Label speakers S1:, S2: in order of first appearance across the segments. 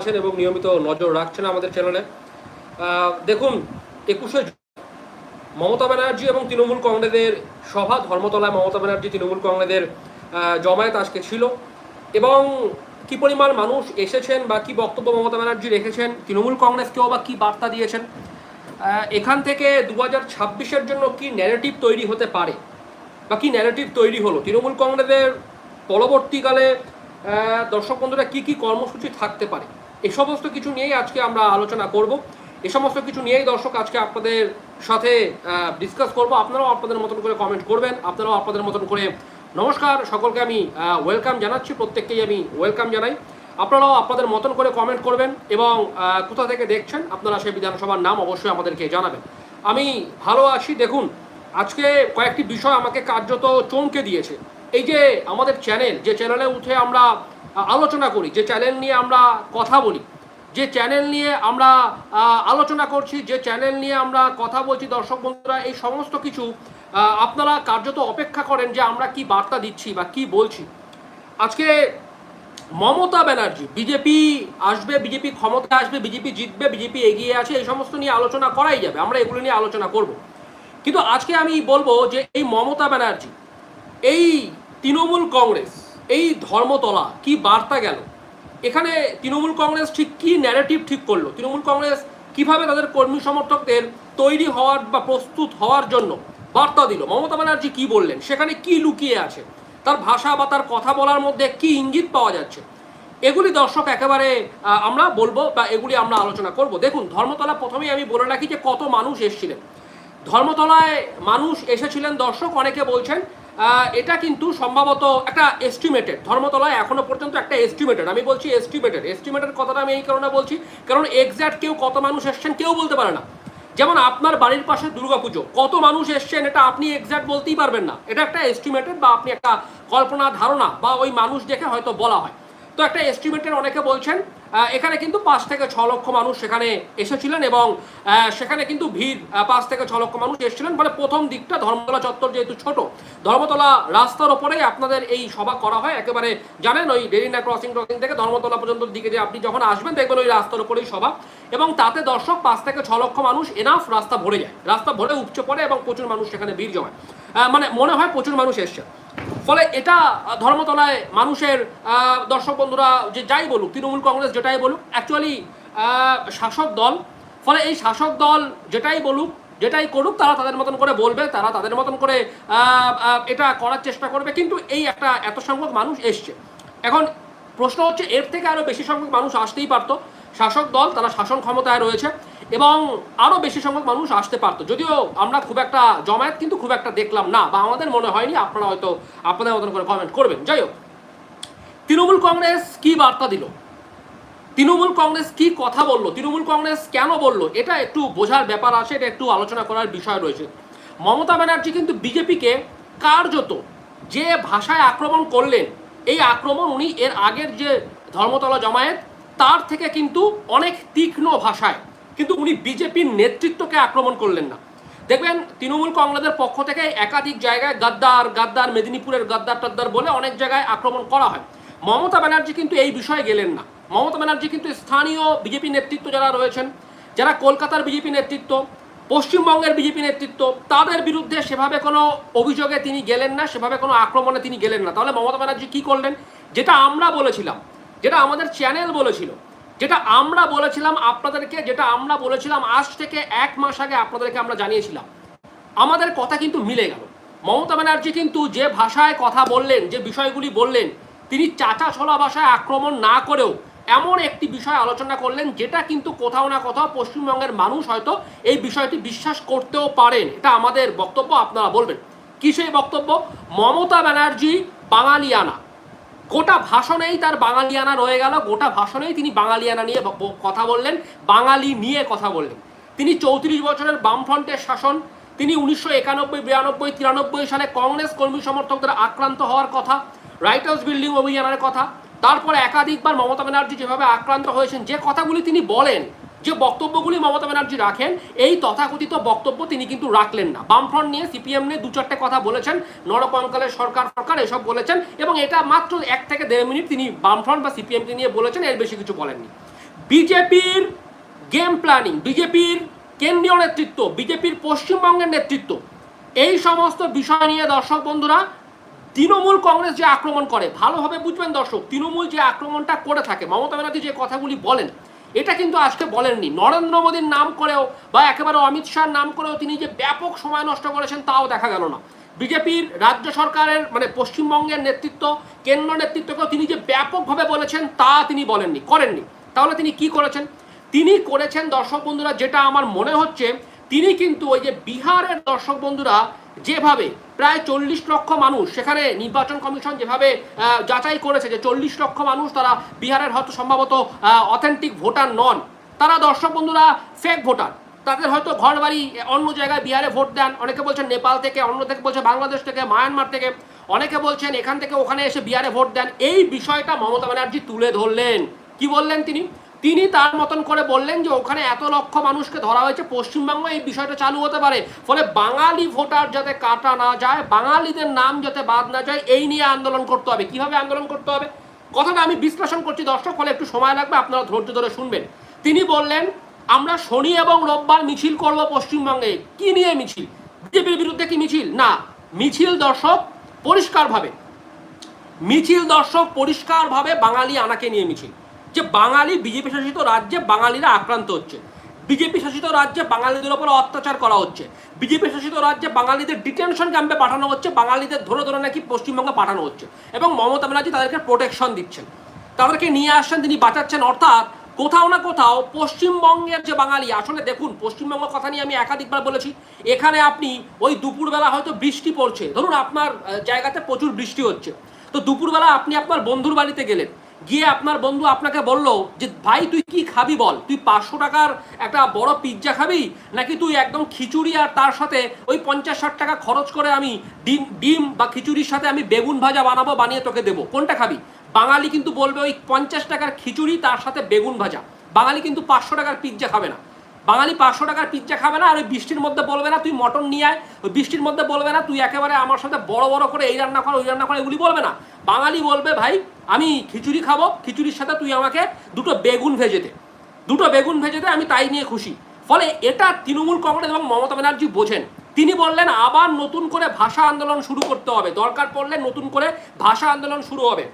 S1: আছেন এবং নিয়মিত নজর রাখছেন আমাদের চ্যানেলে। দেখুন, একুশে মমতা ব্যানার্জি এবং তৃণমূল কংগ্রেসের সভা ধর্মতলায় মমতা ব্যানার্জি, তৃণমূল কংগ্রেসের জমায়েত আজকে ছিল। এবং কি পরিমাণ মানুষ এসেছেন বা কি বক্তব্য মমতা ব্যানার্জি রেখেছেন, তৃণমূল কংগ্রেসকেও বা কি বার্তা দিয়েছেন এখান থেকে দু হাজার ছাব্বিশের জন্য কি ন্যারেটিভ তৈরি হতে পারে বা কি ন্যারেটিভ তৈরি হলো? তৃণমূল কংগ্রেসের পরবর্তীকালে দর্শক বন্ধুরা কী কী কর্মসূচি থাকতে পারে? এই সমস্ত কিছু নিয়েই আজকে আমরা আলোচনা করব। এ সমস্ত কিছু নিয়েই দর্শক আজকে আপনাদের সাথে ডিসকাস করব। আপনারাও আপনাদের মতন করে কমেন্ট করবেন। আপনারাও আপনাদের মতন করে নমস্কার। সকলকে আমি ওয়েলকাম জানাচ্ছি। প্রত্যেককেই আমি ওয়েলকাম জানাই। আপনারাও আপনাদের মতন করে কমেন্ট করবেন এবং কোথা থেকে দেখছেন আপনারা সেই বিধানসভার নাম অবশ্যই আমাদেরকে জানাবেন। আমি ভালো আছি। দেখুন, আজকে কয়েকটি বিষয় আমাকে কার্যত চমকে দিয়েছে। এই যে আমাদের চ্যানেল যে চ্যানেলে উঠে আমরা আলোচনা করি, যে চ্যানেল নিয়ে আমরা কথা বলি, যে চ্যানেল নিয়ে আমরা আলোচনা করছি, যে চ্যানেল নিয়ে আমরা কথা বলছি, দর্শক বন্ধুরা, এই সমস্ত কিছু আপনারা কার্যত অপেক্ষা করেন যে আমরা কি বার্তা দিচ্ছি বা কি বলছি। আজকে মমতা ব্যানার্জি, বিজেপি আসবে, বিজেপি ক্ষমতা আসবে, বিজেপি জিতবে, বিজেপি এগিয়ে আছে, এই সমস্ত নিয়ে আলোচনা করাই যাবে, আমরা এগুলো নিয়ে আলোচনা করব। কিন্তু আজকে আমি বলব যে এই মমতা ব্যানার্জি, এই তৃণমূল কংগ্রেস, এই ধর্মতলা, কি বার্তা গেল? এখানে তৃণমূল কংগ্রেস ঠিক কি ন্যারেটিভ ঠিক করল? তৃণমূল কংগ্রেস কীভাবে তাদের কর্মী সমর্থকদের তৈরি হওয়ার বা প্রস্তুত হওয়ার জন্য বার্তা দিল? মমতা ব্যানার্জি কি বললেন? সেখানে কি লুকিয়ে আছে? তার ভাষা বা তার কথা বলার মধ্যে কি ইঙ্গিত পাওয়া যাচ্ছে? এগুলি দর্শক একেবারে আমরা বলব বা এগুলি আমরা আলোচনা করব। দেখুন, ধর্মতলা প্রথমেই আমি বলে রাখি যে কত মানুষ এসেছিলেন। ধর্মতলায় মানুষ এসেছিলেন দর্শক, অনেকে বলছেন এটা কিন্তু সম্ভবত একটা এস্টিমেটেড ধর্মতলায় এখনও পর্যন্ত একটা এস্টিমেটেড আমি বলছি এস্টিমেটেড এস্টিমেটেড কথাটা আমি এই কারণে বলছি, কারণ এক্স্যাক্ট কেউ কত মানুষ এসছেন কেউ বলতে পারে না। যেমন আপনার বাড়ির পাশে দুর্গাপুজো, কত মানুষ এসছেন এটা আপনি এক্স্যাক্ট বলতেই পারবেন না। এটা একটা এস্টিমেটেড বা আপনি একটা কল্পনা, ধারণা বা ওই মানুষ দেখে হয়তো বলা হয়। তো একটা এস্টিমেটের অনেকে বলছেন এখানে কিন্তু পাঁচ থেকে ছ লক্ষ মানুষ সেখানে এসেছিলেন এবং সেখানে কিন্তু ভিড় পাঁচ থেকে ছ লক্ষ মানুষ এসেছিলেন। মানে প্রথম দিকটা ধর্মতলা চত্বর যেহেতু ছোট, ধর্মতলা রাস্তার ওপরেই আপনাদের এই সভা করা হয়। একেবারে জানেন ওই ডেরিনা ক্রসিং ক্রসিং থেকে ধর্মতলা পর্যন্ত দিকে যে আপনি যখন আসবেন, দেখবেন ওই রাস্তার ওপরেই সভা। এবং তাতে দর্শক পাঁচ থেকে ছ লক্ষ মানুষ এনাফ রাস্তা ভরে যায়। রাস্তা ভরে উপচে পড়ে এবং প্রচুর মানুষ সেখানে ভিড় জমায়। মানে মনে হয় প্রচুর মানুষ এসছে। ফলে এটা ধর্মতলায় মানুষের দর্শক বন্ধুরা যে যাই বলুক, তৃণমূল কংগ্রেস যেটাই বলুক অ্যাকচুয়ালি শাসক দল, ফলে এই শাসক দল যেটাই বলুক, যেটাই করুক, তারা তাদের মতন করে বলবে, তারা তাদের মতন করে এটা করার চেষ্টা করবে, কিন্তু এই একটা এত সংখ্যক মানুষ এসছে। এখন প্রশ্ন হচ্ছে, এর থেকে আরও বেশি সংখ্যক মানুষ আসতেই পারতো। শাসক দল, তারা শাসন ক্ষমতায় রয়েছে। এবং আরও বেশি সংখ্যক মানুষ আসতে পারতো। যদিও আমরা খুব একটা জমায়েত কিন্তু খুব একটা দেখলাম না, বা আমাদের মনে হয়নি, আপনারা হয়তো আপনাদের মতন করে কমেন্ট করবেন। যাই হোক, তৃণমূল কংগ্রেস কি বার্তা দিল? তৃণমূল কংগ্রেস কি কথা বলল? তৃণমূল কংগ্রেস কেন বলল? এটা একটু বোঝার ব্যাপার আছে, এটা একটু আলোচনা করার বিষয় রয়েছে। মমতা ব্যানার্জি কিন্তু বিজেপিকে কার্যত যে ভাষায় আক্রমণ করলেন, এই আক্রমণ উনি এর আগের যে ধর্মতলা জমায়েত, তার থেকে কিন্তু অনেক তীক্ষ্ণ ভাষায় কিন্তু উনি বিজেপির নেতৃত্বকে আক্রমণ করলেন না। দেখবেন, তৃণমূল কংগ্রেসের পক্ষ থেকে একাধিক জায়গায় গাদ্দার গাদ্দার, মেদিনীপুরের গাদ্দার টাদ্দার বলে অনেক জায়গায় আক্রমণ করা হয়। মমতা ব্যানার্জি কিন্তু এই বিষয়ে গেলেন না। মমতা ব্যানার্জি কিন্তু স্থানীয় বিজেপি নেতৃত্ব যারা রয়েছেন, যারা কলকাতার বিজেপি নেতৃত্ব, পশ্চিমবঙ্গের বিজেপি নেতৃত্ব, তাদের বিরুদ্ধে সেভাবে কোনো অভিযোগে তিনি গেলেন না, সেভাবে কোনো আক্রমণে তিনি গেলেন না। তাহলে মমতা ব্যানার্জি কী করলেন? যেটা আমরা বলেছিলাম, যেটা আমাদের চ্যানেল বলেছিল যেটা আমরা বলেছিলাম আপনাদেরকে, যেটা আমরা বলেছিলাম আজ থেকে এক মাস আগে আপনাদেরকে আমরা জানিয়েছিলাম। আমাদের কথা কিন্তু মিলে গেল। মমতা ব্যানার্জি কিন্তু যে ভাষায় কথা বললেন, যে বিষয়গুলি বললেন, তিনি চাচা ছোলা ভাষায় আক্রমণ না করেও এমন একটি বিষয় আলোচনা করলেন, যেটা কিন্তু কোথাও না কোথাও পশ্চিমবঙ্গের মানুষ হয়তো এই বিষয়টি বিশ্বাস করতেও পারেন। এটা আমাদের বক্তব্য, আপনারা বলবেন। কি সেই বক্তব্য? মমতা ব্যানার্জি বাঙালিয়ানা। গোটা ভাষণেই তার বাঙালিয়ানা রয়ে গেল, গোটা ভাষণেই তিনি বাঙালিয়ানা নিয়ে কথা বললেন, বাঙালি নিয়ে কথা বললেন। তিনি চৌত্রিশ বছরের বামফ্রন্টের শাসন, তিনি উনিশশো একানব্বই, বিরানব্বই, তিরানব্বই সালে কংগ্রেস কর্মী সমর্থকদের আক্রান্ত হওয়ার কথা, রাইটার্স বিল্ডিং অভিযানের কথা, তারপরে একাধিকবার মমতা ব্যানার্জি যেভাবে আক্রান্ত হয়েছেন, যে কথাগুলি তিনি বলেন যে বক্তব্যগুলি মমতা ব্যানার্জি রাখেন, এই তথাকথিত বক্তব্য তিনি কিন্তু রাখলেন না। বামফ্রন্ট নিয়ে, সিপিএম নিয়ে দু চারটে কথা বলেছেন নরকঙ্কালের সরকার সরকার এসব বলেছেন, এবং এটা মাত্র এক থেকে দেড় মিনিট তিনি বামফ্রন্ট বা সিপিএমকে নিয়ে বলেছেন, এর বেশি কিছু বলেননি। বিজেপির গেম প্ল্যানিং বিজেপির কেন্দ্রীয় নেতৃত্ব, বিজেপির পশ্চিমবঙ্গের নেতৃত্ব, এই সমস্ত বিষয় নিয়ে দর্শক বন্ধুরা, তৃণমূল কংগ্রেস যে আক্রমণ করে, ভালোভাবে বুঝবেন দর্শক, তৃণমূল যে আক্রমণটা করে থাকে, মমতা ব্যানার্জি যে কথাগুলি বলেন এটা কিন্তু আজকে বলেননি। নরেন্দ্র মোদীর নাম করেও বা একেবারে অমিত শাহর নাম করেও তিনি যে ব্যাপক সময় নষ্ট করেছেন তাও দেখা গেল না। বিজেপির রাজ্য সরকারের মানে পশ্চিমবঙ্গের নেতৃত্ব, কেন্দ্র নেতৃত্বকেও তিনি যে ব্যাপকভাবে বলেছেন তা তিনি বলেননি, করেননি। তাহলে তিনি কি করেছেন? তিনি করেছেন, দর্শক বন্ধুরা, যেটা আমার মনে হচ্ছে, তিনি কিন্তু ওই যে বিহারের দর্শক বন্ধুরা যেভাবে প্রায় চল্লিশ লক্ষ মানুষ সেখানে নির্বাচন কমিশন যেভাবে যাচাই করেছে যে চল্লিশ লক্ষ মানুষ তারা বিহারের হয়তো সম্ভবত অথেন্টিক ভোটার নন, তারা দর্শক বন্ধুরা ফেক ভোটার তাদের হয়তো ঘর বাড়ি অন্য জায়গায় বিহারে ভোট দেন, অনেকে বলছেন নেপাল থেকে, অন্য থেকে বলছে বাংলাদেশ থেকে, মায়ানমার থেকে, অনেকে বলছেন এখান থেকে ওখানে এসে বিহারে ভোট দেন, এই বিষয়টা মমতা ব্যানার্জি তুলে ধরলেন, কি বললেন তিনি? তিনি তার মতন করে বললেন যে ওখানে এত লক্ষ মানুষকে ধরা হয়েছে, পশ্চিমবঙ্গে এই বিষয়টা চালু হতে পারে। ফলে বাঙালি ভোটার যাতে কাটা না যায়, বাঙালিদের নাম যাতে বাদ না যায়, এই নিয়ে আন্দোলন করতে হবে। কীভাবে আন্দোলন করতে হবে? কথাটা আমি বিশ্লেষণ করছি, দর্শক ফলে একটু সময় লাগবে, আপনারা ধৈর্য ধরে শুনবেন। তিনি বললেন, আমরা শনি এবং রোববার মিছিল করব পশ্চিমবঙ্গে। কি নিয়ে মিছিল? বিজেপির বিরুদ্ধে কি মিছিল? না, মিছিল দর্শক পরিষ্কারভাবে, মিছিল দর্শক পরিষ্কারভাবে বাঙালি আনাকে নিয়ে মিছিল। যে বাঙালি বিজেপি শাসিত রাজ্যে বাঙালিরা আক্রান্ত হচ্ছে। বিজেপি শাসিত রাজ্যে বাঙালিদের ওপর অত্যাচার করা হচ্ছে। বিজেপি শাসিত রাজ্যে বাঙালিদের ডিটেনশন ক্যাম্পে পাঠানো হচ্ছে, বাঙালিদের ধরে ধরে নাকি পশ্চিমবঙ্গে পাঠানো হচ্ছে এবং মমতা ব্যানার্জি তাদেরকে প্রোটেকশন দিচ্ছেন। তাদেরকে নিয়ে আসছেন, তিনি বাঁচাচ্ছেন। অর্থাৎ কোথাও না কোথাও পশ্চিমবঙ্গের যে বাঙালি, আসলে দেখুন, পশ্চিমবঙ্গ কথা নিয়ে আমি একাধিকবার বলেছি, এখানে আপনি ওই দুপুরবেলা হয়তো বৃষ্টি পড়ছে। ধরুন আপনার জায়গাতে প্রচুর বৃষ্টি হচ্ছে। তো দুপুরবেলা আপনি আপনার বন্ধুর বাড়িতে গেলেন। গিয়ে আপনার বন্ধু আপনাকে বলল যে, ভাই, তুই কি খাবি বল? তুই পাঁচশো টাকার একটা বড় পিৎজা খাবি? নাকি তুই একদম খিচুড়ি আর তার সাথে ওই পঞ্চাশ ষাট টাকা খরচ করে আমি ডিম ডিম বা খিচুড়ির সাথে আমি বেগুন ভাজা বানাবো, বানিয়ে তোকে দেবো? কোনটা খাবি? বাঙালি কিন্তু বলবে, ওই পঞ্চাশ টাকার খিচুড়ি, তার সাথে বেগুন ভাজা। বাঙালি কিন্তু পাঁচশো টাকার পিৎজা খাবে না। বাঙালি পাঁচশো টাকার পিৎজা খাবে না, আর ওই বৃষ্টির মধ্যে বলবে না, তুই মটন নিয়ে আয়। ওই বৃষ্টির মধ্যে বলবে না, তুই একেবারে আমার সাথে বড় বড় করে এই রান্না কর, ওই রান্না কর, এগুলি বলবে না। বাঙালি বলবে, ভাই, আমি খিচুড়ি খাব, খিচুড়ির সাথে তুই আমাকে দুটো বেগুন ভেজে দে। দুটো বেগুন ভেজে দে, আমি তাই নিয়ে খুশি। ফলে এটা তৃণমূল কংগ্রেস এবং মমতা ব্যানার্জি বোঝেন। তিনি বললেন, আবার নতুন করে ভাষা আন্দোলন শুরু করতে হবে। দরকার পড়লে নতুন করে ভাষা আন্দোলন শুরু হবে।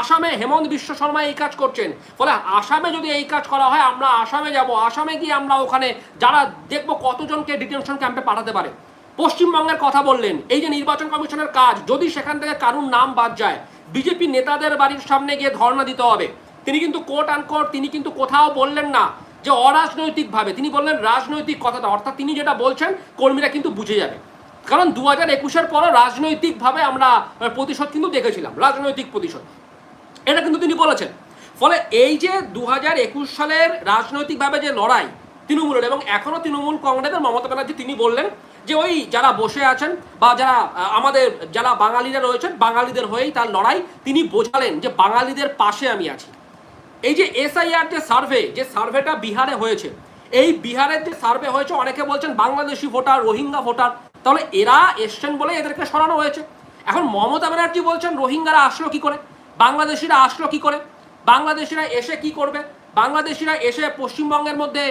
S1: আসামে হেমন্ত বিশ্ব শর্মা এই কাজ করছেন। ফলে আসামে যদি এই কাজ করা হয়, আমরা আসামে যাব। আসামে গিয়ে আমরা ওখানে যারা দেখব কতজনকে ডিটেনশন ক্যাম্পে পাঠাতে পারে। পশ্চিমবঙ্গের কথা বললেন, এই যে নির্বাচন কমিশনের কাজ, যদি সেখান থেকে কারুর নাম বাদ যায় বিজেপি নেতাদের বাড়ির সামনে গিয়ে ধর্ণা দিতে হবে। তিনি কিন্তু কোট আনকোট তিনি কিন্তু কোথাও বললেন না যে অরাজনৈতিকভাবে, তিনি বললেন রাজনৈতিক কথাটা। অর্থাৎ তিনি যেটা বলছেন, কর্মীরা কিন্তু বুঝে যাবে। কারণ দু হাজার একুশের পরও রাজনৈতিকভাবে আমরা প্রতিশোধ কিন্তু দেখেছিলাম, রাজনৈতিক প্রতিশোধ। এটা কিন্তু তিনি বলেছেন। ফলে এই যে দু হাজার একুশ সালের রাজনৈতিকভাবে যে লড়াই তৃণমূলের এবং এখনও তৃণমূল কংগ্রেসের মমতা ব্যানার্জি, তিনি বললেন যে ওই যারা বসে আছেন বা যারা আমাদের যারা বাঙালিরা রয়েছেন, বাঙালিদের হয়েই তার লড়াই, তিনি বোঝালেন যে বাঙালিদের পাশে আমি আছি। এই যে এসআইআর যে সার্ভে, যে সার্ভেটা বিহারে হয়েছে, এই বিহারের যে সার্ভে হয়েছে, অনেকে বলছেন বাংলাদেশি ভোটার, রোহিঙ্গা ভোটার, তাহলে এরা এসছেন বলে এদেরকে সরানো হয়েছে। এখন মমতা ব্যানার্জি বলছেন, রোহিঙ্গারা আসলো কি করে? বাংলাদেশিরা আসলো কি করে? বাংলাদেশিরা এসে কি করবে? বাংলাদেশিরা এসে পশ্চিমবঙ্গের মধ্যে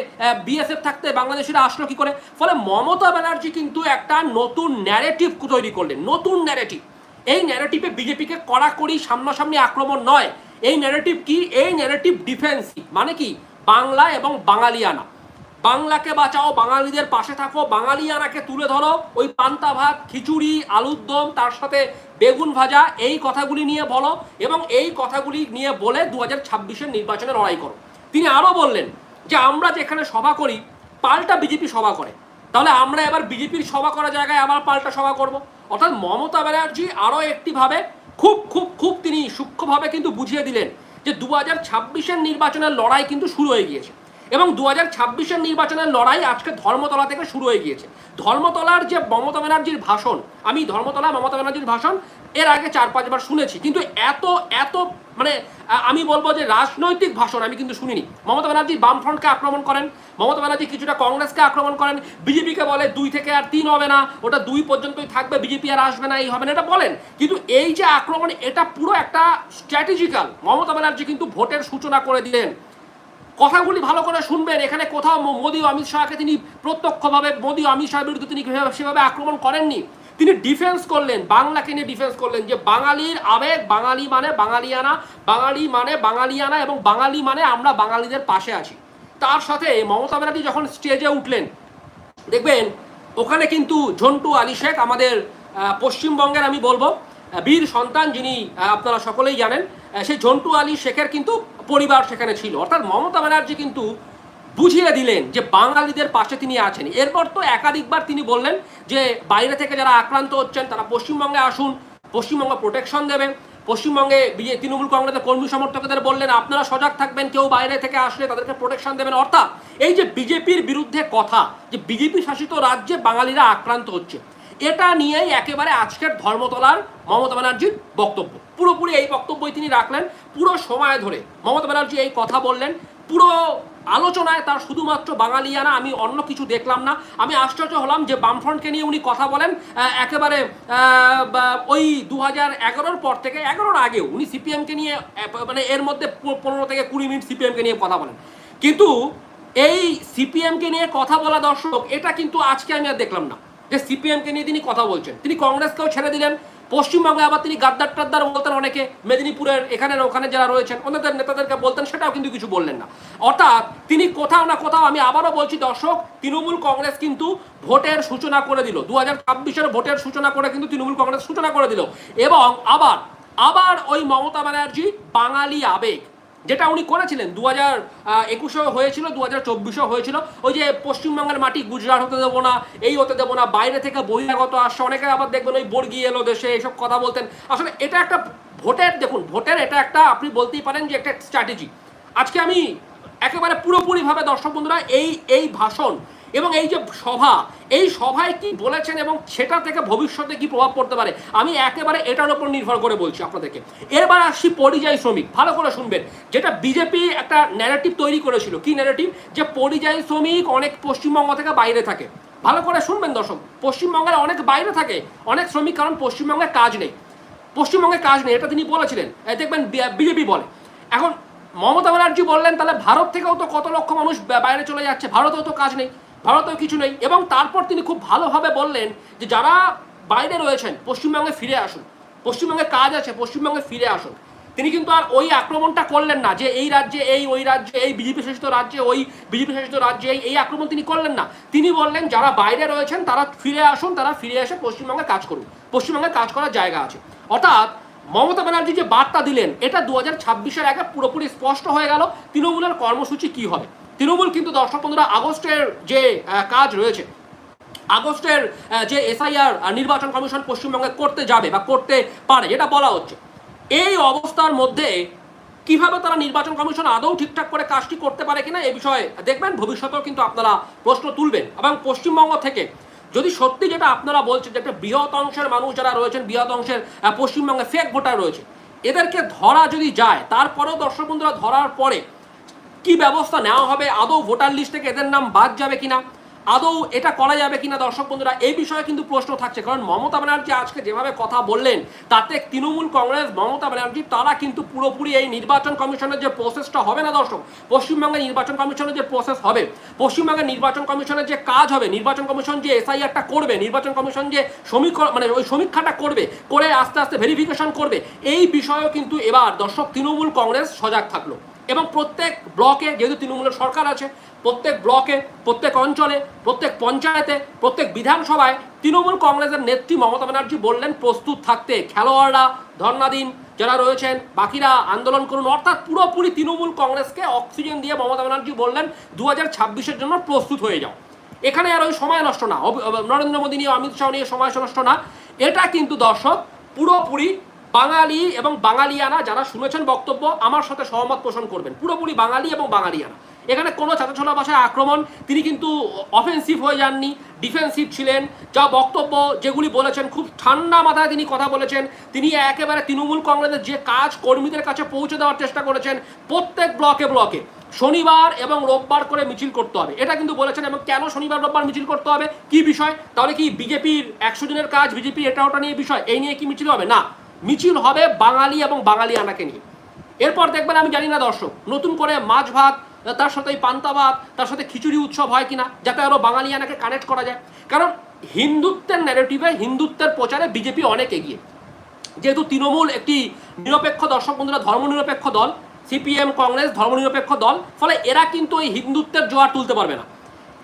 S1: বিএসএফ থাকতে বাংলাদেশিরা আসলো কি করে? ফলে মমতা ব্যানার্জি কিন্তু একটা নতুন ন্যারেটিভ তৈরি করলেন, নতুন ন্যারেটিভ এই ন্যারেটিভে বিজেপিকে কড়াকড়ি, সামনাসামনি আক্রমণ নয়। এই ন্যারেটিভ কি? এই ন্যারেটিভ ডিফেন্সিভ মানে কি? বাংলা এবং বাঙালিয়ানা। বাংলাকে বাঁচাও, বাঙালিদের পাশে থাকো, বাঙালিয়ানাকে তুলে ধরো। ওই পান্তা ভাত, খিচুড়ি, আলুর দম, তার সাথে বেগুন ভাজা, এই কথাগুলি নিয়ে বলো এবং এই কথাগুলি নিয়ে বলে দু হাজার ছাব্বিশের নির্বাচনে লড়াই করো। তিনি আরও বললেন যে, আমরা যেখানে সভা করি, পাল্টা বিজেপি সভা করে। তাহলে আমরা এবার বিজেপির সভা করা জায়গায় আবার পাল্টা সভা করব। অর্থাৎ মমতা ব্যানার্জি আরও একটিভাবে খুব খুব খুব তিনি সূক্ষ্মভাবে কিন্তু বুঝিয়ে দিলেন যে, দু হাজার ছাব্বিশের নির্বাচনের লড়াই কিন্তু শুরু হয়ে গিয়েছে। এবং দু হাজার ছাব্বিশের নির্বাচনের লড়াই আজকে ধর্মতলা থেকে শুরু হয়ে গিয়েছে। ধর্মতলার যে মমতা ব্যানার্জির ভাষণ, আমি ধর্মতলা মমতা ব্যানার্জির ভাষণ এর আগে চার পাঁচবার শুনেছি, কিন্তু এত এত মানে আমি বলব যে রাজনৈতিক ভাষণ আমি কিন্তু শুনিনি। মমতা ব্যানার্জি বামফ্রন্টকে আক্রমণ করেন, মমতা ব্যানার্জি কিছুটা কংগ্রেসকে আক্রমণ করেন, বিজেপিকে বলে দুই থেকে আর তিন হবে না, ওটা দুই পর্যন্তই থাকবে, বিজেপি আর আসবে না, এই হবে না, এটা বলেন। কিন্তু এই যে আক্রমণ, এটা পুরো একটা স্ট্র্যাটেজিক্যাল মমতা ব্যানার্জি কিন্তু ভোটের সূচনা করে দিলেন। কথাগুলি ভালো করে শুনবেন। এখানে কোথাও মোদী অমিত শাহকে তিনি প্রত্যক্ষভাবে, মোদী অমিত শাহের বিরুদ্ধে তিনি সেভাবে আক্রমণ করেননি। তিনি ডিফেন্স করলেন, বাংলাকে নিয়ে ডিফেন্স করলেন যে বাঙালির আবেগ, বাঙালি মানে বাঙালিয়ানা, বাঙালি মানে বাঙালিয়ানা এবং বাঙালি মানে আমরা বাঙালিদের পাশে আছি। তার সাথে মমতা ব্যানার্জি যখন স্টেজে উঠলেন, দেখবেন ওখানে কিন্তু ঝন্টু আলী শেখ আমাদের পশ্চিমবঙ্গের আমি বলব বীর সন্তান যিনি আপনারা সকলেই জানেন সেই ঝন্টু আলী শেখের কিন্তু পরিবার সেখানে ছিল। অর্থাৎ মমতা ব্যানার্জি কিন্তু বুঝিয়ে দিলেন যে বাঙালিদের পাশে তিনি আছেন। এরপর তো একাধিকবার তিনি বললেন যে বাইরে থেকে যারা আক্রান্ত হচ্ছেন, তারা পশ্চিমবঙ্গে আসুন, পশ্চিমবঙ্গ প্রোটেকশন দেবেন। পশ্চিমবঙ্গে বিজে, তৃণমূল কংগ্রেসের কর্মী সমর্থকদের বললেন, আপনারা সজাগ থাকবেন, কেউ বাইরে থেকে আসলে তাদেরকে প্রোটেকশন দেবেন। অর্থাৎ এই যে বিজেপির বিরুদ্ধে কথা, যে বিজেপি শাসিত রাজ্যে বাঙালিরা আক্রান্ত হচ্ছে, এটা নিয়েই একেবারে আজকের ধর্মতলার মমতা ব্যানার্জির বক্তব্য। পুরোপুরি এই বক্তব্যই তিনি রাখলেন পুরো সময় ধরে। মমতা ব্যানার্জি এই কথা বললেন। পুরো আলোচনায় তার শুধুমাত্র বাঙালিয়ানা, আমি অন্য কিছু দেখলাম না। আমি আশ্চর্য হলাম যে বামফ্রন্টকে নিয়ে উনি কথা বলেন একেবারে ওই দু হাজার এগারোর পর থেকে, এগারোর আগেও উনি সিপিএমকে নিয়ে মানে এর মধ্যে পনেরো থেকে কুড়ি মিনিট সিপিএমকে নিয়ে কথা বলেন। কিন্তু এই সিপিএমকে নিয়ে কথা বলা দর্শক, এটা কিন্তু আজকে আমি আর দেখলাম না যে সিপিএমকে নিয়ে তিনি কথা বলছেন। তিনি কংগ্রেসকেও ছেড়ে দিলেন পশ্চিমবঙ্গে আবার তিনি গাদ্দার টাদ্দার বলতেন অনেকে, মেদিনীপুরের এখানে ওখানে যারা রয়েছেন, ওনাদের নেতাদেরকে বলতেন, সেটাও কিন্তু কিছু বললেন না। অর্থাৎ তিনি কোথাও না কোথাও, আমি আবারও বলছি দর্শক, তৃণমূল কংগ্রেস কিন্তু ভোটের সূচনা করে দিল। দু হাজার ছাব্বিশের ভোটের সূচনা করে কিন্তু তৃণমূল কংগ্রেস সূচনা করে দিল। এবং আবার আবার ওই মমতা ব্যানার্জি, বাঙালি আবেগ। যেটা উনি করেছিলেন দু হাজার একুশেও হয়েছিল দু হাজার চব্বিশেও হয়েছিল। ওই যে পশ্চিমবঙ্গের মাটি, গুজরাট হতে দেবো না, এই হতে দেবো না, বাইরে থেকে বহিরাগত আসছে, অনেকে আবার দেখবেন ওই বর্গি এলো দেশে এইসব কথা বলতেন। আসলে এটা একটা ভোটের, দেখুন, ভোটের এটা একটা, আপনি বলতেই পারেন যে একটা স্ট্র্যাটেজি আজকে আমি একেবারে পুরোপুরিভাবে দর্শক বন্ধুরা, এই এই ভাষণ এবং এই যে সভা, এই সভায় কি বলেছেন এবং সেটা থেকে ভবিষ্যতে কি প্রভাব পড়তে পারে? আমি একেবারে এটার উপর নির্ভর করে বলছি আপনাদেরকে। এরবার আসছি পরিযায়ী শ্রমিক। ভালো করে শুনবেন। যেটা বিজেপি একটা ন্যারেটিভ তৈরি করেছিল। কি ন্যারেটিভ যে পরিযায়ী শ্রমিক অনেক পশ্চিমবঙ্গ থেকে বাইরে থাকে। ভালো করে শুনবেন দর্শক। পশ্চিমবঙ্গের অনেক বাইরে থাকে, অনেক শ্রমিক, কারণ পশ্চিমবঙ্গে কাজ নেই। পশ্চিমবঙ্গে কাজ নেই, এটা তিনি বলেছিলেন। দেখবেন বিজেপি বলে। এখন মমতা ব্যানার্জি বললেন, তাহলে ভারত থেকেও তো কত লক্ষ মানুষ বাইরে চলে যাচ্ছে, ভারতেও তো কাজ নেই। ভারতেও কিছু নেই। এবং তারপর তিনি খুব ভালোভাবে বললেন যে, যারা বাইরে রয়েছেন, পশ্চিমবঙ্গে ফিরে আসুন। পশ্চিমবঙ্গে কাজ আছে, পশ্চিমবঙ্গে ফিরে আসুন। তিনি কিন্তু আর ওই আক্রমণটা করলেন না যে, এই রাজ্যে এই, ওই রাজ্যে এই, বিজেপি শাসিত রাজ্যে ওই, বিজেপি শাসিত রাজ্যে এই এই আক্রমণ তিনি করলেন না। তিনি বললেন, যারা বাইরে রয়েছেন, তারা ফিরে আসুন, তারা ফিরে এসে পশ্চিমবঙ্গে কাজ করুন। পশ্চিমবঙ্গে কাজ করার জায়গা আছে। অর্থাৎ মমতা ব্যানার্জি যে বার্তা দিলেন, এটা দু হাজার ছাব্বিশের আগে পুরোপুরি স্পষ্ট হয়ে গেল। তৃণমূলের কর্মসূচি কি হবে? তৃণমূল কিন্তু দর্শক বন্ধুরা, আগস্টের যে কাজ রয়েছে, আগস্টের যে এসআইআর নির্বাচন কমিশন পশ্চিমবঙ্গে করতে যাবে বা করতে পারে, যেটা বলা হচ্ছে, এই অবস্থার মধ্যে কীভাবে তারা নির্বাচন কমিশন আদৌ ঠিকঠাক করে কাজটি করতে পারে কিনা এই বিষয়ে দেখবেন, ভবিষ্যতেও কিন্তু আপনারা প্রশ্ন তুলবেন। এবং পশ্চিমবঙ্গ থেকে যদি সত্যি যেটা আপনারা বলছেন যে একটা বৃহৎ অংশের মানুষ যারা রয়েছেন, বৃহৎ অংশের পশ্চিমবঙ্গে ফেক ভোটার রয়েছে, এদেরকে ধরা যদি যায়, তারপরেও দর্শক বন্ধুরা ধরার পরে কি ব্যবস্থা নেওয়া হবে? আদৌ ভোটার লিস্ট থেকে এদের নাম বাদ যাবে কিনা? আদৌ এটা করা যাবে কিনা দর্শক বন্ধুরা? এই বিষয়ে কিন্তু প্রশ্ন থাকছে। কারণ মমতা ব্যানার্জি আজকে যেভাবে কথা বললেন, তাতে তৃণমূল কংগ্রেস, মমতা ব্যানার্জি, তারা কিন্তু পুরোপুরি এই নির্বাচন কমিশনের যে প্রসেসটা হবে না দর্শক? পশ্চিমবঙ্গে নির্বাচন কমিশনের যে প্রসেস হবে পশ্চিমবঙ্গের নির্বাচন কমিশনের যে কাজ হবে, নির্বাচন কমিশন যে এসআইআরটা করবে, নির্বাচন কমিশন যে সমীক্ষা মানে ওই সমীক্ষাটা করবে, করে আস্তে আস্তে ভেরিফিকেশন করবে, এই বিষয়েও কিন্তু এবার দর্শক তৃণমূল কংগ্রেস সজাগ থাকল। এবং প্রত্যেক ব্লকে যেহেতু তৃণমূলের সরকার আছে, প্রত্যেক ব্লকে, প্রত্যেক অঞ্চলে, প্রত্যেক পঞ্চায়েতে, প্রত্যেক বিধানসভায় তৃণমূল কংগ্রেসের নেত্রী মমতা ব্যানার্জি বললেন, প্রস্তুত থাকতে খেলোয়াড়রা, ধর্ণা দিন, যারা রয়েছেন, বাকিরা আন্দোলন করুন। অর্থাৎ পুরোপুরি তৃণমূল কংগ্রেসকে অক্সিজেন দিয়ে মমতা ব্যানার্জি বললেন দু হাজার জন্য প্রস্তুত হয়ে যাও। এখানে আর ওই সময় নষ্ট না নরেন্দ্র মোদী নিয়ে, অমিত শাহ নিয়ে সময় নষ্ট না। এটা কিন্তু দর্শক পুরোপুরি বাঙালি এবং বাঙালিয়ানা যারা শুনেছেন বক্তব্য আমার সাথে সহমত পোষণ করবেন। পুরোপুরি বাঙালি এবং বাঙালিয়ানা। এখানে কোনো চাতাছোলা ভাষায় আক্রমণ, তিনি কিন্তু অফেন্সিভ হয়ে যাননি ডিফেন্সিভ ছিলেন। যা বক্তব্য যেগুলি বলেছেন, খুব ঠান্ডা মাথায় তিনি কথা বলেছেন। তিনি একেবারে তৃণমূল কংগ্রেসের যে কাজ কর্মীদের কাছে পৌঁছে দেওয়ার চেষ্টা করেছেন, প্রত্যেক ব্লকে ব্লকে। শনিবার এবং রোববার করে মিছিল করতে হবে। এটা কিন্তু বলেছেন, এবং কেন শনিবার, রোববার মিছিল করতে হবে? কি বিষয়? তাহলে কি বিজেপির একশো দিনের কাজ, বিজেপির এটা ওটা নিয়ে বিষয়? এই নিয়ে কি মিছিল হবে? না। মিছিল হবে বাঙালি এবং বাঙালি আনাকে নিয়ে। এরপর দেখবেন আমি জানি না দর্শক, নতুন করে মাছ ভাত, তার সাথে এই ভাত, তার সাথে খিচুড়ি উৎসব হয় কিনা, যাতে আরও বাঙালিয়ানাকে কানেক্ট করা যায়। কারণ হিন্দুত্বের ন্যারেটিভে হিন্দুত্বের প্রচারে বিজেপি অনেক এগিয়ে। যেহেতু তৃণমূল একটি নিরপেক্ষ দর্শক, বন্ধুরা, ধর্মনিরপেক্ষ দল সিপিএম কংগ্রেস, ধর্মনিরপেক্ষ দল, ফলে এরা কিন্তু এই হিন্দুত্বের জোয়ার তুলতে পারবে না।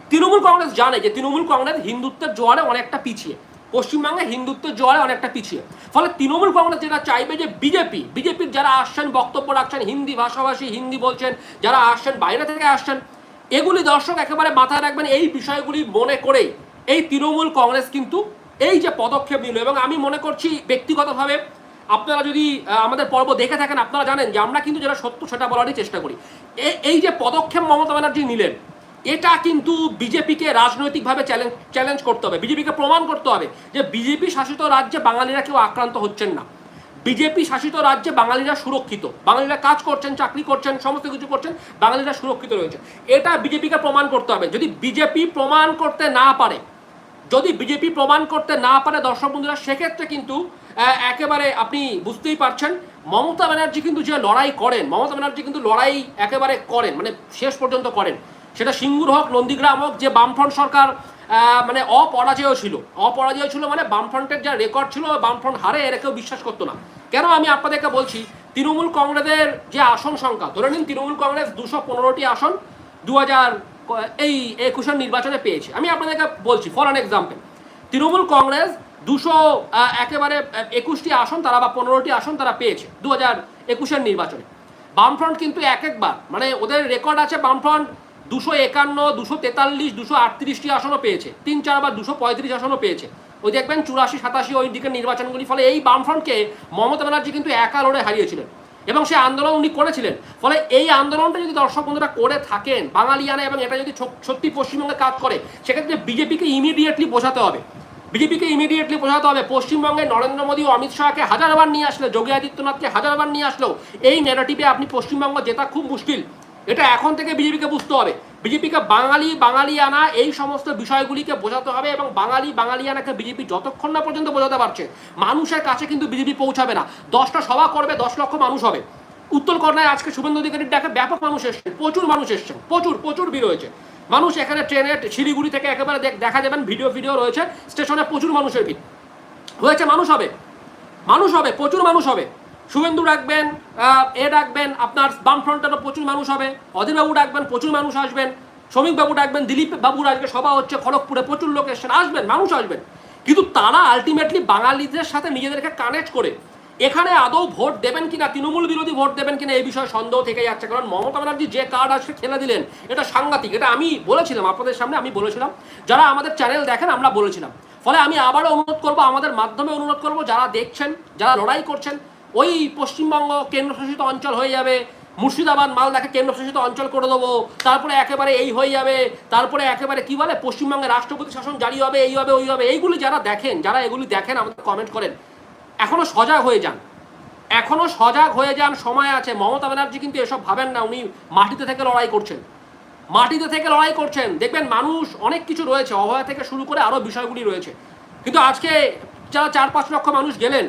S1: তৃণমূল কংগ্রেস জানে যে তৃণমূল কংগ্রেস হিন্দুত্বের জোয়ারে অনেকটা পিছিয়ে। পশ্চিমবঙ্গে হিন্দুত্ব জোয়ারে অনেকটা পিছিয়ে। ফলে তৃণমূল কংগ্রেস যেটা চাইবে যে বিজেপি, বিজেপির যারা আসছেন, বক্তব্য রাখছেন, হিন্দি ভাষাভাষী, হিন্দি বলছেন, যারা আসছেন, বাইরে থেকে আসছেন, এগুলি দর্শক একেবারে মাথায় রাখবেন এই বিষয়গুলি মনে করেই। এই তৃণমূল কংগ্রেস কিন্তু এই যে পদক্ষেপ নিল এবং আমি মনে করছি ব্যক্তিগতভাবে আপনারা যদি আমাদের পর্ব দেখে থাকেন, আপনারা জানেন যে আমরা কিন্তু যেটা সত্য সেটা বলারই চেষ্টা করি। এই যে পদক্ষেপ মমতা ব্যানার্জি নিলেন এটা কিন্তু বিজেপিকে রাজনৈতিকভাবে চ্যালেঞ্জ চ্যালেঞ্জ করতে হবে। বিজেপিকে প্রমাণ করতে হবে যে বিজেপি শাসিত রাজ্যে বাঙালিরা কেউ আক্রান্ত হচ্ছেন না। বিজেপি শাসিত রাজ্যে বাঙালিরা সুরক্ষিত। বাঙালিরা কাজ করছেন, চাকরি করছেন, সমস্ত কিছু করছেন, বাঙালিরা সুরক্ষিত রয়েছে। এটা বিজেপিকে প্রমাণ করতে হবে। যদি বিজেপি প্রমাণ করতে না পারে, যদি বিজেপি প্রমাণ করতে না পারে দর্শক বন্ধুরা, সেক্ষেত্রে কিন্তু একেবারে আপনি বুঝতেই পারছেন, মমতা ব্যানার্জি কিন্তু যে লড়াই করেন, মমতা ব্যানার্জি কিন্তু লড়াই একেবারে করেন মানে শেষ পর্যন্ত করেন। সেটা সিঙ্গুর হোক, নন্দীগ্রাম হোক, যে বামফ্রন্ট সরকার মানে অপরাজেয় ছিল। অপরাজেয় ছিল মানে বামফ্রন্টের যা রেকর্ড ছিল বামফ্রন্ট হারে এরা কেউ বিশ্বাস করতো না। কেন আমি আপনাদেরকে বলছি, তৃণমূল কংগ্রেসের যে আসন সংখ্যা, ধরে নিন তৃণমূল কংগ্রেস দুশো পনেরোটি আসন দু হাজার, এই একুশের নির্বাচনে পেয়েছে। আমি আপনাদেরকে বলছি for an example Trinamool Congress দুশো একেবারে একুশটি আসন তারা বা পনেরোটি আসন তারা পেয়েছে দু হাজার একুশের নির্বাচনে। বামফ্রন্ট কিন্তু এক একবার মানে ওদের রেকর্ড আছে বামফ্রন্ট দুশো একান্ন, দুশো তেতাল্লিশ, দুশো আটত্রিশটি আসনও পেয়েছে। তিন চারবার দুশো পঁয়ত্রিশ আসনও পেয়েছে। ওই দেখবেন চুরাশি, সাতাশি ওই দিকের নির্বাচনগুলি ফলে এই বামফ্রন্টকে মমতা ব্যানার্জি কিন্তু একা লড়ে হারিয়েছিলেন। এবং সেই আন্দোলন উনি করেছিলেন। ফলে এই আন্দোলনটা যদি দর্শক বন্ধুরা করে থাকেন, বাঙালিয়ানা এবং এটা যদি সত্যি পশ্চিমবঙ্গে কাজ করে, সেক্ষেত্রে বিজেপিকে ইমিডিয়েটলি বোঝাতে হবে। বিজেপিকে ইমিডিয়েটলি বোঝাতে হবে। পশ্চিমবঙ্গে নরেন্দ্র মোদী ও অমিত শাহকে হাজারবার নিয়ে আসলে, যোগী আদিত্যনাথকে হাজারবার নিয়ে আসলেও এই ন্যারেটিভে আপনি পশ্চিমবঙ্গ জেতা খুব মুশকিল। এটা এখন থেকে বিজেপিকে বুঝতে হবে। বিজেপিকে বাঙালি, বাঙালিয়ানা এই সমস্ত বিষয়গুলিকে বোঝাতে হবে এবং বাঙালি, বাঙালিয়ানাকে বিজেপি যতক্ষণ না পর্যন্ত বোঝাতে পারছে, মানুষের কাছে কিন্তু বিজেপি পৌঁছাবে না। দশটা সভা করবে, দশ লক্ষ মানুষ হবে। উত্তর কর্ণায় আজকে শুভেন্দু অধিকারীর ডাকে ব্যাপক মানুষ এসছেন প্রচুর মানুষ এসছে, প্রচুর প্রচুর ভিড় হয়েছে। মানুষ এখানে ট্রেনে, শিলিগুড়ি থেকে একেবারে দেখা যাবেন, ভিডিও ভিডিও রয়েছে, স্টেশনে প্রচুর মানুষের ভিড়। হয়েছে, মানুষ হবে মানুষ হবে, প্রচুর মানুষ হবে। শুভেন্দু আহ, এ ডাকবেন আপনার বামফ্রন্টেরও প্রচুর মানুষ হবে অধীরবাবু ডাকবেন প্রচুর মানুষ আসবেন শ্রমিকবাবু ডাকবেন দিলীপ বাবুর আজকে সভা হচ্ছে খড়গপুরে প্রচুর লোক এসছেন আসবেন মানুষ আসবেন। কিন্তু তারা আলটিমেটলি বাঙালিদের সাথে নিজেদেরকে কানেক্ট করে। এখানে আদৌ ভোট দেবেন কিনা তৃণমূল বিরোধী ভোট দেবেন কিনা এই বিষয়ে সন্দেহ থেকে যাচ্ছে। কারণ মমতা ব্যানার্জি যে কার্ড আজকে খেলে দিলেন এটা সাংঘাতিক এটা আমি বলেছিলাম আপনাদের সামনে আমি বলেছিলাম। যারা আমাদের চ্যানেল দেখেন আমরা বলেছিলাম। ফলে আমি আবারও অনুরোধ করব আমাদের মাধ্যমে অনুরোধ করব যারা দেখছেন যারা লড়াই করছেন ওই পশ্চিমবঙ্গ কেন্দ্রশাসিত অঞ্চল হয়ে যাবে, মুর্শিদাবাদ, মালদাকে কেন্দ্রশাসিত অঞ্চল করে দেবো, তারপরে একেবারে এই হয়ে যাবে, তারপরে একেবারে কি বলে পশ্চিমবঙ্গে রাষ্ট্রপতি শাসন জারি হবে, এই হবে, ওই হবে, এইগুলি যারা দেখেন, যারা এগুলি দেখেন, আমাদের কমেন্ট করেন, এখনও সজাগ হয়ে যান। এখনও সজাগ হয়ে যান, সময় আছে। মমতা ব্যানার্জি কিন্তু এসব ভাবেন না, উনি মাটিতে থেকে লড়াই করছেন। মাটিতে থেকে লড়াই করছেন। দেখবেন মানুষ অনেক কিছু রয়েছে অভয়া থেকে শুরু করে আরও বিষয়গুলি রয়েছে। কিন্তু আজকে যারা চার পাঁচ লক্ষ মানুষ গেলেন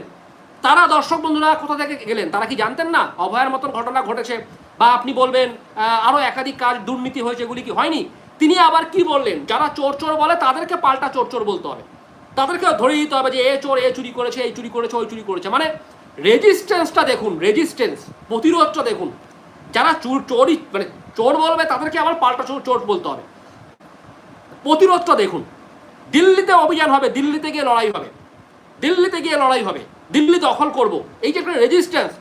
S1: তারা দর্শক বন্ধুরা কোথা থেকে গেলেন? তারা কি জানতেন না? অভয়ের মতন ঘটনা ঘটেছে। বা আপনি বলবেন আহ, আরও একাধিক কাজ দুর্নীতি হয়েছে এগুলি কি হয়নি? তিনি আবার কি বললেন? যারা চোর চোর বলে তাদেরকে পাল্টা চোর চোর বলতে হবে। তাদেরকে ধরে দিতে হবে যে এ চোর এ চুরি করেছে এই চুরি করেছে ওই চুরি করেছে। মানে রেজিস্ট্যান্সটা দেখুন রেজিস্ট্যান্স প্রতিরোধটা দেখুন। যারা চোর চোরই মানে চোর বলবে তাদেরকে আবার পাল্টা চোর চোর বলতে হবে। প্রতিরোধটা দেখুন। দিল্লিতে অভিযান হবে দিল্লিতে গিয়ে লড়াই হবে। দিল্লিতে গিয়ে লড়াই হবে। দিল্লি দখল করব। এই যে একটা রেজিস্ট্যান্স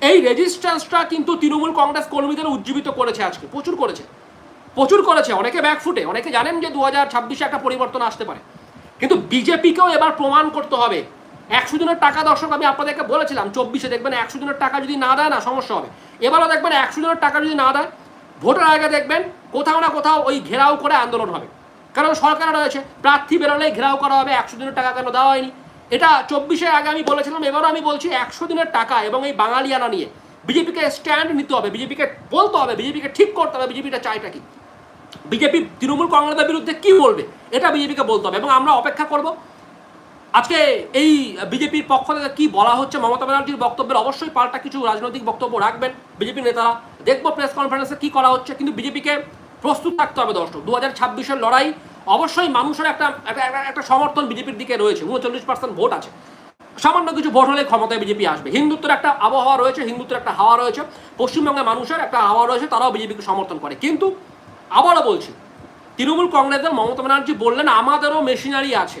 S1: এই রেজিস্ট্যান্সটা কিন্তু তৃণমূল কংগ্রেস কর্মীদের উজ্জীবিত করেছে আজকে। প্রচুর করেছে। প্রচুর করেছে। অনেকে ব্যাকফুটে অনেকে জানেন যে দু হাজার ছাব্বিশে একটা পরিবর্তন আসতে পারে। কিন্তু বিজেপিকেও এবার প্রমাণ করতে হবে। একশো দিনের টাকা দর্শক, আমি আপনাদেরকে বলেছিলাম, চব্বিশে দেখবেন একশো দিনের টাকা যদি না দেয় না, সমস্যা হবে। এবারও দেখবেন একশো দিনের টাকা যদি না দেয়, ভোটের আগে দেখবেন কোথাও না কোথাও ওই ঘেরাও করে আন্দোলন হবে। কারণ সরকার রয়েছে, প্রার্থী বেরোলেই ঘেরাও করা হবে, একশো দিনের টাকা কেন দেওয়া হয়নি? এটা চব্বিশের আগে আমি বলেছিলাম, এবারও আমি বলছি একশো দিনের টাকা এবং এই বাঙালিয়ানা নিয়ে। বিজেপিকে স্ট্যান্ড নিতে হবে, বিজেপিকে বলতে হবে, বিজেপিকে ঠিক করতে হবে, বিজেপিটা চাইটা কি? বিজেপি তৃণমূল কংগ্রেসের বিরুদ্ধে কি বলবে? এটা বিজেপিকে বলতে হবে এবং আমরা অপেক্ষা করব। আজকে এই বিজেপির পক্ষ থেকে কি বলা হচ্ছে, মমতা ব্যানার্জির বক্তব্যের অবশ্যই পাল্টা কিছু রাজনৈতিক বক্তব্য রাখবেন। বিজেপি নেতারা, দেখব প্রেস কনফারেন্সে কি করা হচ্ছে, কিন্তু বিজেপিকে প্রস্তুত থাকতে হবে দর্শক। দু হাজার ছাব্বিশের লড়াই অবশ্যই মানুষের একটা একটা- সমর্থন বিজেপির দিকে রয়েছে। উনচল্লিশ পার্সেন্ট ভোট আছে। সামান্য কিছু ভোট হলে ক্ষমতায় বিজেপি আসবে। হিন্দুত্বের একটা আবহাওয়া রয়েছে, হিন্দুত্বের একটা হাওয়া রয়েছে। পশ্চিমবঙ্গের মানুষের একটা হাওয়া রয়েছে, তারাও বিজেপিকে সমর্থন করে। কিন্তু আবারও বলছি, তৃণমূল কংগ্রেসের মমতা ব্যানার্জি বললেন, আমাদেরও মেশিনারি আছে।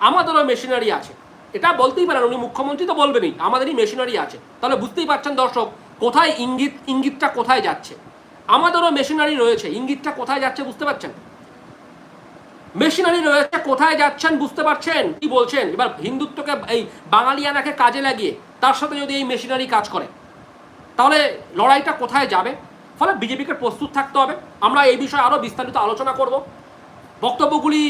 S1: আমাদেরও মেশিনারি আছে। এটা বলতেই পারেন, উনি মুখ্যমন্ত্রী তো বলবেনই, আমাদেরই মেশিনারি আছে। তাহলে বুঝতেই পারছেন দর্শক, কোথায় ইঙ্গিত ইঙ্গিতটা কোথায় যাচ্ছে? আমাদেরও মেশিনারি রয়েছে। ইঙ্গিতটা কোথায় যাচ্ছে বুঝতে পারছেন? মেশিনারি রয়েছে, কোথায় যাচ্ছেন বুঝতে পারছেন? কি বলছেন? এবার হিন্দুত্বকে এই বাঙালিয়ানাকে কাজে লাগিয়ে তার সাথে যদি এই মেশিনারি কাজ করে, তাহলে লড়াইটা কোথায় যাবে? ফলে বিজেপিকে প্রস্তুত থাকতে হবে। আমরা এই বিষয়ে আরও বিস্তারিত আলোচনা করব। বক্তব্যগুলি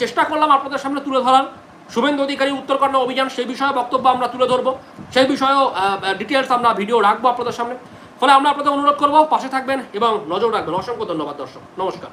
S1: চেষ্টা করলাম আপনাদের সামনে তুলে ধরার। শুভেন্দু অধিকারী, উত্তরকন্যা অভিযান, সেই বিষয়ে বক্তব্য আমরা তুলে ধরবো। সেই বিষয়েও ডিটেলস আমরা ভিডিও রাখব আপনাদের সামনে। ফলে আমরা আপনাদের অনুরোধ করব পাশে থাকবেন এবং নজর রাখবেন। অসংখ্য ধন্যবাদ দর্শক। নমস্কার।